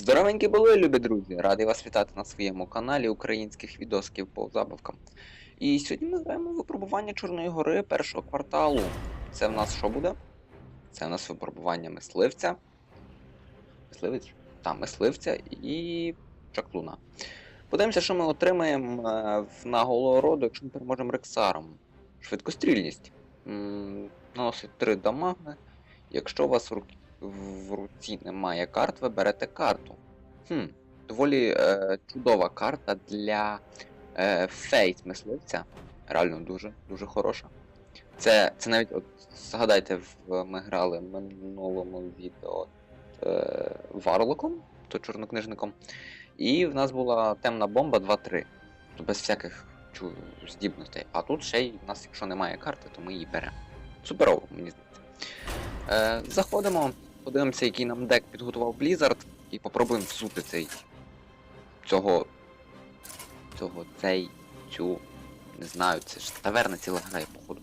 Здоровенькі були, любі друзі! Радий вас вітати на своєму каналі українських відосків по забавкам. І сьогодні ми граємо випробування Чорної гори першого кварталу. Це в нас що буде? Це в нас випробування мисливця. Мисливець? Та, мисливця і чаклуна. Подивимося, що ми отримаємо е, на голого роду, якщо ми переможемо Рексаром. Швидкострільність. М, Наносить 3 дамаги. Якщо у вас в, рук... в руці немає карт, ви берете карту. Хм, доволі е, чудова карта для е, фейс мисливця. Реально дуже, дуже хороша. Це, це навіть, от, згадайте, в, ми грали в минулому відео е, Варлоком, то чорнокнижником. І в нас була темна бомба 2-3. Без всяких чу, здібностей. А тут ще й в нас, якщо немає карти, то ми її беремо. Суперово, мені здається. Е, заходимо, подивимося, який нам дек підготував Blizzard, і попробуємо всути цей. Цього. Цього, цей, цю. Не знаю, це ж таверна ціла грає, походу.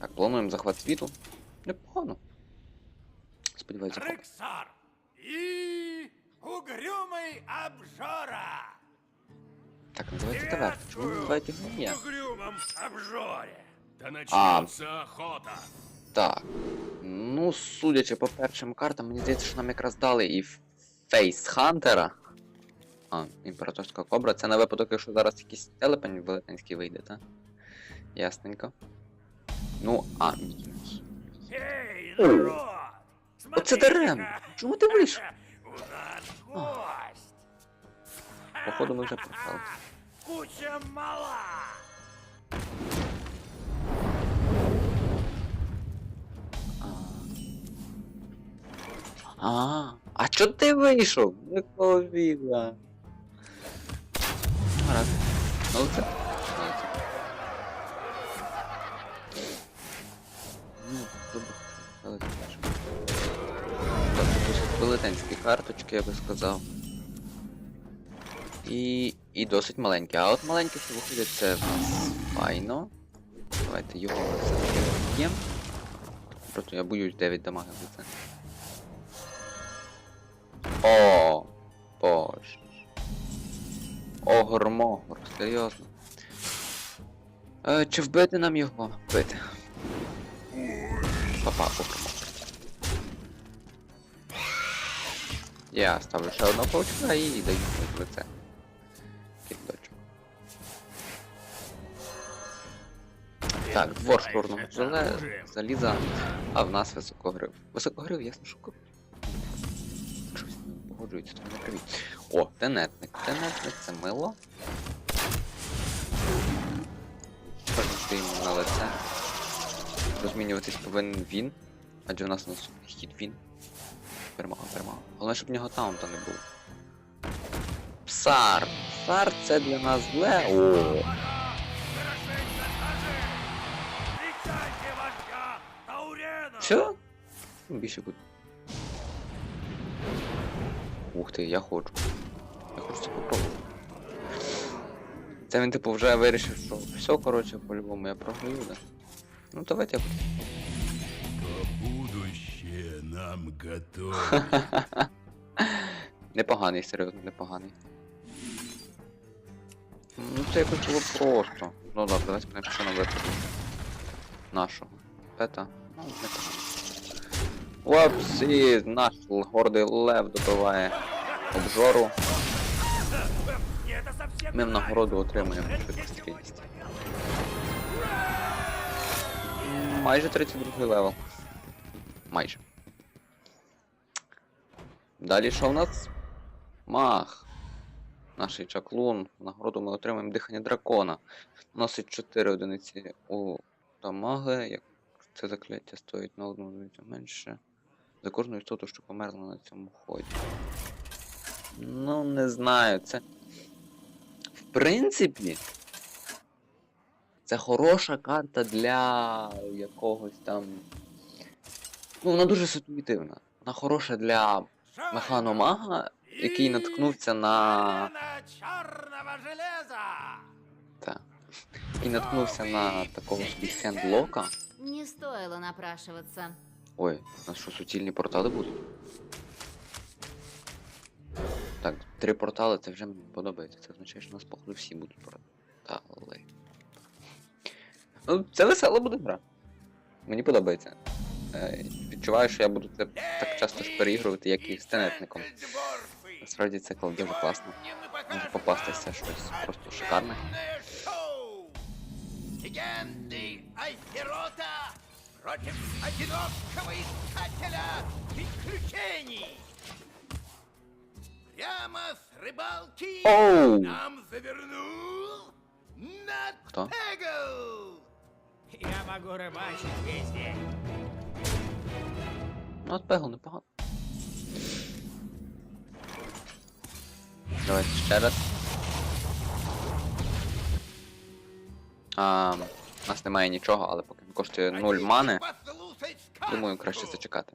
Так, плануємо захват світу. Непогано. Сподіваюся. Рексар и угрюмый обжора. Так, називається таверна. Чому називаєте його угрюмом обжоре. Да А. охота. Так. Ну, судячи по першим картам, мені здається, що нам якраз дали і Фейс Хантера. А, імператорська кобра. Це на випадок, якщо зараз якийсь телепень велетенський вийде, так? Ясненько. Ну, а, народ! Оце даремно. Чому ти вийшов? Походу, ми вже програли. Куча мала. А, а, чо ти вийшов? Якого біга? Ну це. Ну, добре. Велетенські карточки, я би сказав. І. І досить маленькі. А от маленькі, що виходять, це в нас файно. Давайте його все-таки вб'ємо. Просто я боюсь 9 дамаги за це. О, боже. Огор-могор, серйозно. Е, чи вбити нам його? Вбити. Папа, огор-могор. Я ставлю ще одного паучка і даю в лице. Кидочок. Так, двор желе, заліза, а в нас високогрив. Високогрив, ясно, що ку- Щось не погоджується, то не привіт. О, тенетник. Тенетник це мило. Тепер йому на лице. Розмінюватись повинен він. Адже у нас наступний хід він. Перемога, перемога. Головне, щоб в нього таунта не було. Псар! Псар це для нас зле. О! Що? Більше буде. Ух ти, я хочу. Я хочу це попробувати. Це він типу вже вирішив, що все, коротше, по-любому я програю, да? Ну давайте я Будущее нам готово. Непоганий, серйозно, непоганий. Ну це якось було просто. Ну добре, давайте що нам випаде. Нашого. Пета. Ну, непогано. Вапсі, наш гордий лев добиває обжору. Ми в нагороду отримуємо Это Майже 32 левел. Майже. Далі що в нас? Мах. Наш чаклун. Нагороду ми отримаємо дихання дракона. Носить 4 одиниці у дамаги. Як це закляття стоїть на одну одиницю менше. За кожну істоту, що померла на цьому ході. Ну, не знаю, це. В принципі. Це хороша карта для якогось там. Ну, вона дуже ситуативна. Вона хороша для механомага, який наткнувся на. Колено чёрного железа. Та, який наткнувся на такого собі хендлока. Не стоило напрашиваться. Ой, у нас що суцільні портали будуть? Так, три портали це вже мені подобається. Це означає, що у нас походу всі будуть портали. Ну, це весела буде гра. Мені подобається. Е, відчуваю, що я буду це так часто переігрувати, як і з тенетником. Насправді це дуже класно. Може попастися щось просто шикарне. Легенды Айсерота против одинокого искателя приключений! Прямо с рыбалки Оу! нам завернул Кто? Натегл! Я могу рыбачить весь день. Ну, от пегл непогано. Давайте ще раз. А, у нас немає нічого, але поки коштує 0 мани, думаю, краще зачекати.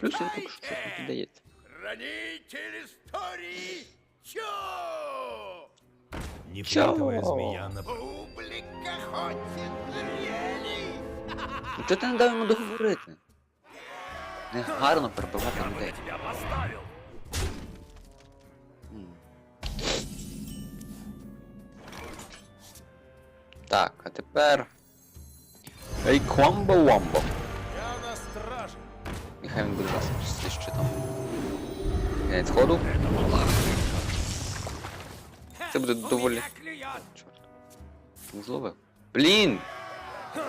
Плюс він поки що щось не піддається. Хранитель истории Чо! Неприятная змея на... Публика хочет зрелищ! Ну чого ти не дав йому договорити? Не гарно перебивати людей. тебя поставил! М. Так, а тепер. Ей, комбо вомбо. Я на страже. Нехай він буде у нас зі щитом. Кінець ходу. Це буде доволі. Меня клюет. Чорт. Не зловив. Блін!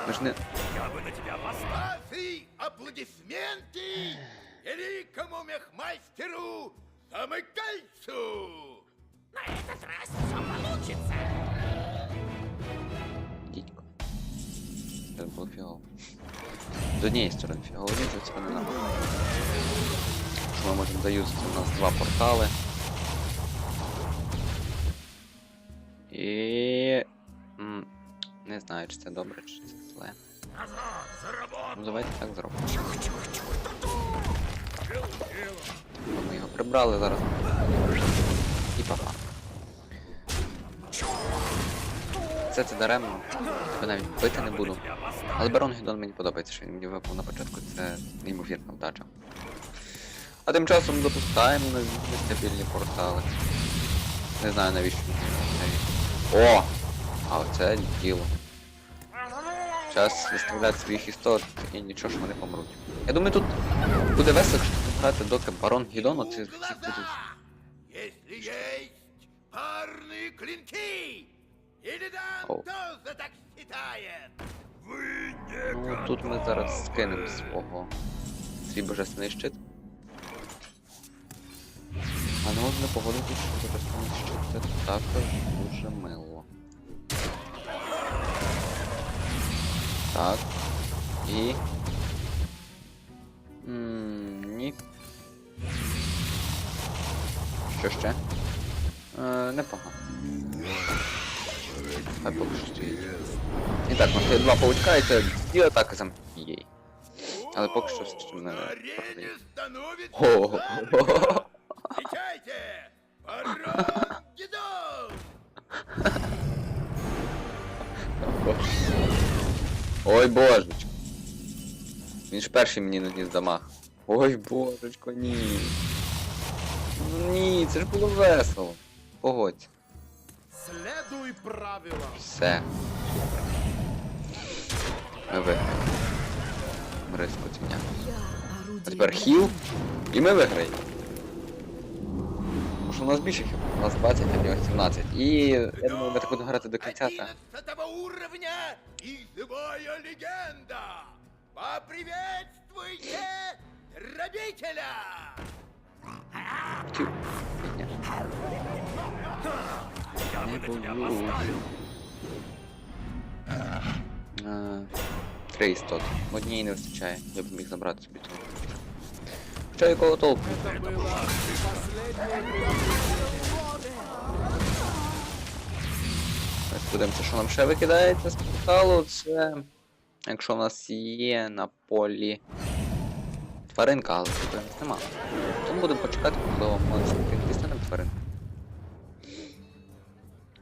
Ми ж не. Я бы на тебя поставил! Ваши аплодисменты великому мехмастеру Замыкальцу! На этот раз все получится. Це було фігово. З однієї сторони фігово, з іншої сторони нам. Що ми можемо? У нас два портали. І. Не знаю, чи це добре, чи це зле. Ну давайте так зробимо. Ми його прибрали зараз. І папа. Це це даремно. Тебе навіть бити не буду. Але барон Гідон мені подобається, що він мені випав на початку, це неймовірна вдача. А тим часом допускаємо нові нестабільні портали. Не знаю навіщо навіщо. О! А оце діло. Час виставляти своїх істот і нічого ж вони помруть. Я думаю, тут буде весело, якщо тут грати доки барон Гідон, оці всі будуть. Если есть парные клинки! Так считает? Ну тут ми зараз скинемо свого свій божественний щит. А не можна погодитися, що божественний щит це також дуже мило. Так. І. М, Ні. Що ще? Е, непогано. Поки стоїть. І так, у нас два паучка, і це дві атаки за її. Але поки що все не проходить. Ой божечко. Він ж перший мені наніс дамаг. Ой божечко, ні. Ну ні, це ж було весело. Погодь. Следуй правилам. Все. Ми виграємо. Мрись котівня. А тепер хіл. І ми виграємо. Тому що у нас більше хіл. У нас 20, а в нього 17. І я думаю, ми так будемо грати до кінця, та. 11 уровня и живая легенда! Поприветствуйте грабителя! Тю. Ні. Не боюсь. Е, Три істоти. Однієї не вистачає. Я б міг забрати собі того. Хоча якого толку? Ось подивимося, що нам ще викидається з порталу. Це. Якщо в нас є на полі тваринка, але тут нас нема. Тому будемо почекати, можливо, може дістанемо тваринку.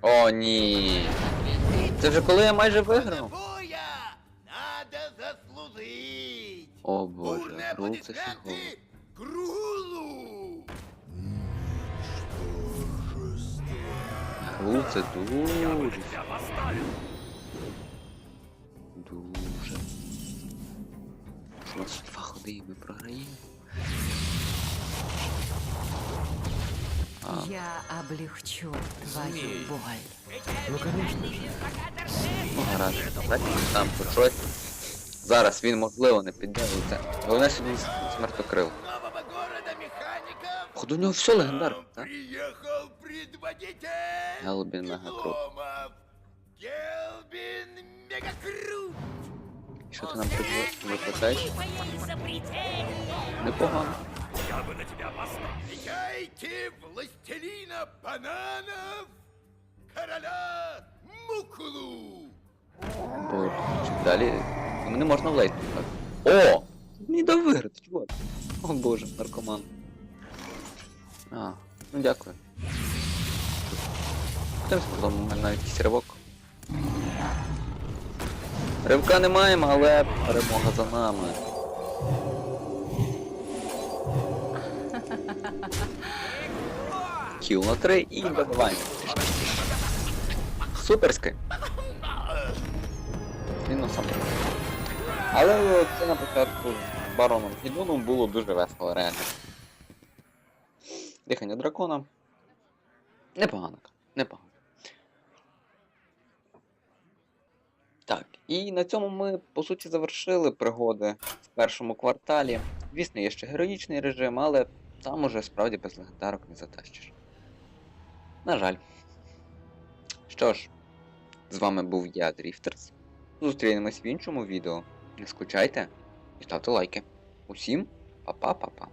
О, ні. Це вже коли я майже виграв. Надо заслужить. О боже, Рул ну, це фігово. Дуже. Дуже. У нас два ходи і ми програємо? Я облегчу твою боль. Ну, конечно же. ну гаразд. Так, там щось. Зараз він, можливо, не піддивиться. Головне, що він смертокрил. Походу, у нього все легендарне, так? Приехал предводитель. Гелбін Мегакрут. Гелбин Мегакрут. Що ти нам тут викликаєш? Непогано. Встречайте властелина бананов, короля Мукулу. Бо чуть далі. Йому не можна влейти. так? О! Мені дав виграти, чувак. О боже, наркоман. А, ну дякую. Тим спортом у мене навіть якийсь ривок. Ривка не маємо, але перемога за нами. Кіл на 3 і добиваємо. Суперськи. Він сам. Але це на початку з бароном Гідоном було дуже весело, реально. Дихання дракона. Непогано. Непогано. Так, і на цьому ми, по суті, завершили пригоди в першому кварталі. Звісно, є ще героїчний режим, але там уже справді без легендарок не затащиш. На жаль. Що ж, з вами був я, Дріфтерс. Зустрінемось в іншому відео. Не скучайте і ставте лайки. Усім па-па-па-па.